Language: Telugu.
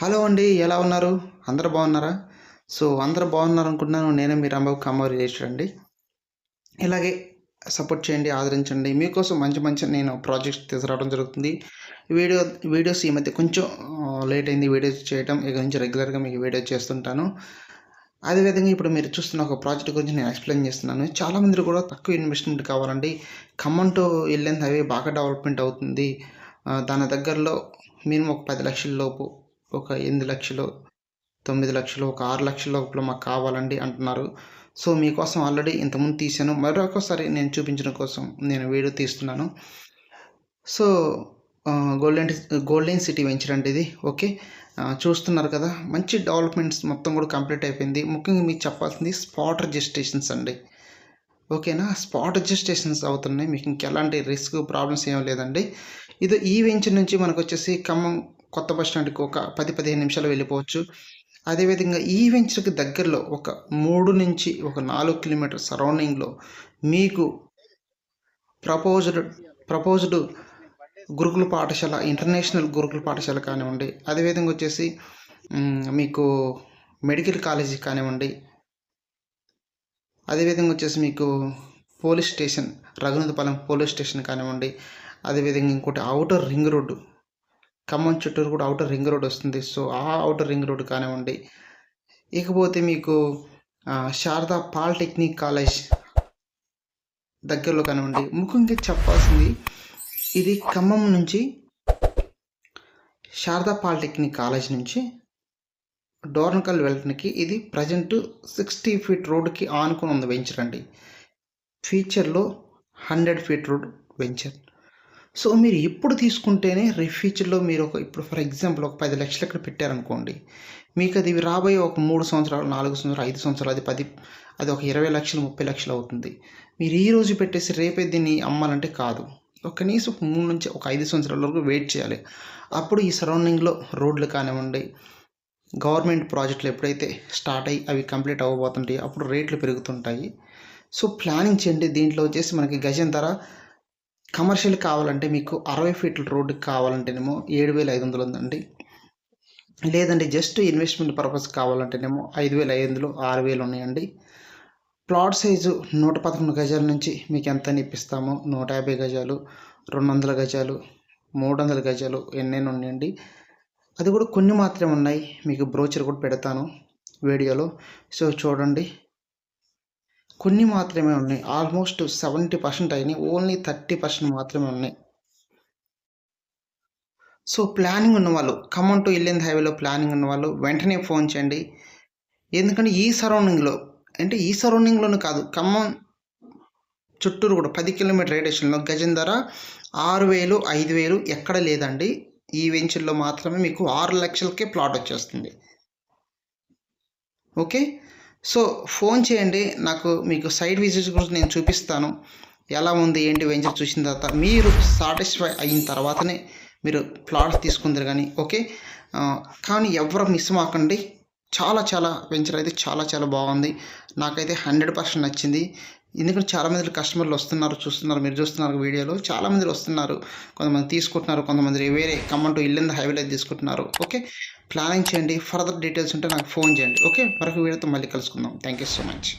హలో అండి ఎలా ఉన్నారు? అందరు బాగున్నారా? సో అందరు బాగున్నారు అనుకుంటున్నాను నేనే మీ రాంబాబు కామారి చేసాడండి ఇలాగే సపోర్ట్ చేయండి ఆదరించండి. మీకోసం మంచి మంచి నేను ప్రాజెక్ట్స్ తీసుకురావడం జరుగుతుంది. వీడియో వీడియోస్ ఈ మధ్య కొంచెం లేట్ అయింది వీడియోస్ చేయడం ఇక నుంచి రెగ్యులర్గా మీకు వీడియో చేస్తుంటాను. అదేవిధంగా ఇప్పుడు మీరు చూస్తున్న ఒక ప్రాజెక్ట్ గురించి నేను ఎక్స్ప్లెయిన్ చేస్తున్నాను. చాలామంది కూడా తక్కువ ఇన్వెస్ట్మెంట్ కావాలండి. ఖమ్మం టు వెళ్ళేంత అవి బాగా డెవలప్మెంట్ అవుతుంది. దాని దగ్గరలో మినిమం ఒక పది లక్షల లోపు ఒక ఎనిమిది లక్షలు తొమ్మిది లక్షలు ఒక ఆరు లక్షల లోపల మాకు కావాలండి అంటున్నారు. సో మీకోసం ఆల్రెడీ ఇంతకుముందు తీశాను. మరొకసారి నేను చూపించడం కోసం నేను వీడియో తీస్తున్నాను. So golden golden city venture అండి ఇది. ఓకే? చూస్తున్నారు కదా మంచి డెవలప్మెంట్స్ మొత్తం కూడా కంప్లీట్ అయిపోయింది. ముఖ్యంగా మీకు చెప్పాల్సింది స్పాట్ రిజిస్ట్రేషన్స్ అండి. ఓకేనా? స్పాట్ రిజిస్ట్రేషన్స్ అవుతున్నాయి. మీకు ఇంకెలాంటి రిస్క్ ప్రాబ్లమ్స్ ఏం లేదండి. ఇది ఈ వెంచర్ నుంచి మనకు వచ్చేసి ఖమ్మం కొత్త బస్ స్టాండ్కి ఒక పది పదిహేను నిమిషాలు వెళ్ళిపోవచ్చు. అదేవిధంగా ఈ వెంచర్కి దగ్గరలో ఒక మూడు నుంచి ఒక నాలుగు కిలోమీటర్ సరౌండింగ్లో మీకు ప్రపోజ్డ్ ప్రపోజ్డ్ గురుకుల పాఠశాల ఇంటర్నేషనల్ గురుకుల పాఠశాల కానివ్వండి అదేవిధంగా వచ్చేసి మీకు మెడికల్ కాలేజీ కానివ్వండి అదేవిధంగా వచ్చేసి మీకు police station Raghunathapalem police station కానివ్వండి అదేవిధంగా ఇంకోటి అవుటర్ రింగ్ రోడ్డు ఖమ్మం చుట్టూరు కూడా అవుటర్ రింగ్ రోడ్ వస్తుంది. సో ఆ అవుటర్ రింగ్ రోడ్ కానివ్వండి. ఇకపోతే మీకు శారదా పాలిటెక్నిక్ కాలేజ్ దగ్గరలో కానివ్వండి. ముఖ్యంగా చెప్పాల్సింది ఇది ఖమ్మం నుంచి శారదా పాలిటెక్నిక్ కాలేజ్ నుంచి డోర్నకల్ వెళ్ళడానికి ఇది ప్రజెంట్ సిక్స్టీ ఫీట్ రోడ్కి ఆనుకుని ఉంది వెంచర్ అండి. ఫ్యూచర్లో hundred feet road venture. So మీరు ఇప్పుడు తీసుకుంటేనే రిఫ్యూచర్లో ఫ్యూచర్లో మీరు ఒక ఇప్పుడు ఫర్ ఎగ్జాంపుల్ ఒక పది లక్షలు ఇక్కడ పెట్టారనుకోండి మీకు అది రాబోయే ఒక మూడు సంవత్సరాలు నాలుగు సంవత్సరాలు ఐదు సంవత్సరాలు అది పది అది ఒక ఇరవై లక్షలు ముప్పై లక్షలు అవుతుంది. మీరు ఈ రోజు పెట్టేసి రేపే దీన్ని అమ్మాలంటే కాదు. ఒక కనీసం ఒక మూడు నుంచి ఒక ఐదు సంవత్సరాల వరకు వెయిట్ చేయాలి. అప్పుడు ఈ సరౌండింగ్లో రోడ్లు కానివ్వండి గవర్నమెంట్ ప్రాజెక్టులు ఎప్పుడైతే స్టార్ట్ అయ్యి అవి కంప్లీట్ అవ్వబోతుంటాయి అప్పుడు రేట్లు పెరుగుతుంటాయి. సో ప్లానింగ్ చేయండి దీంట్లో వచ్చేసి మనకి గజం ధర కమర్షియల్ కావాలంటే మీకు అరవై ఫీట్ల రోడ్డుకి కావాలంటేనేమో ఏడు వేల ఐదు వందలు ఉందండి. లేదంటే జస్ట్ ఇన్వెస్ట్మెంట్ పర్పస్ కావాలంటేనేమో ఐదు వేల ఐదు వందలు ఆరు వేలు ఉన్నాయండి. ప్లాట్ సైజు నూట పదకొండు గజాల నుంచి మీకు ఎంత ఇప్పిస్తామో. నూట యాభై గజాలు రెండు వందల గజాలు మూడు వందల గజాలు ఎన్నైనా ఉన్నాయండి. అది కూడా కొన్ని మాత్రమే ఉన్నాయి. మీకు బ్రోచర్ కూడా పెడతాను వీడియోలో. సో చూడండి. కొన్ని మాత్రమే ఉన్నాయి. ఆల్మోస్ట్ సెవెంటీ పర్సెంట్ అయినాయి. ఓన్లీ థర్టీ పర్సెంట్ మాత్రమే ఉన్నాయి. సో ప్లానింగ్ ఉన్నవాళ్ళు ఖమ్మం టు ఇల్లింద్ హైవేలో ప్లానింగ్ ఉన్నవాళ్ళు వెంటనే ఫోన్ చేయండి. ఎందుకంటే ఈ సరౌండింగ్లో అంటే ఈ సరౌండింగ్లోనే కాదు ఖమ్మం చుట్టూరు కూడా పది కిలోమీటర్ రేడియేషన్లో గజం ధర ఆరు వేలు ఐదు వేలు ఎక్కడ లేదండి. ఈ వెంచర్లో మాత్రమే మీకు ఆరు లక్షలకే ప్లాట్ వచ్చేస్తుంది. ఓకే సో ఫోన్ చేయండి నాకు మీకు సైడ్ విజిట్స్ గురించి నేను చూపిస్తాను. ఎలా ఉంది ఏంటి వెంచర్ చూసిన తర్వాత మీరు సాటిస్ఫై అయిన తర్వాతనే మీరు ప్లాట్స్ తీసుకుందరు కానీ ఓకే కానీ ఎవరు మిస్ మాకండి. చాలా చాలా వెంచర్ అయితే చాలా చాలా బాగుంది. నాకైతే హండ్రెడ్ పర్సెంట్ నచ్చింది. ఎందుకంటే చాలామంది కస్టమర్లు వస్తున్నారు చూస్తున్నారు మీరు చూస్తున్నారు వీడియోలో. చాలామంది వస్తున్నారు. కొంతమంది తీసుకుంటున్నారు కొంతమంది వేరే ఖమ్మం టు ఇల్లంద హైవేలో తీసుకుంటున్నారు. ఓకే ప్లానింగ్ చేయండి. ఫర్దర్ డీటెయిల్స్ ఉంటే నాకు ఫోన్ చేయండి. ఓకే మరొక వీడియోతో మళ్ళీ కలుసుకుందాం. Thank you so much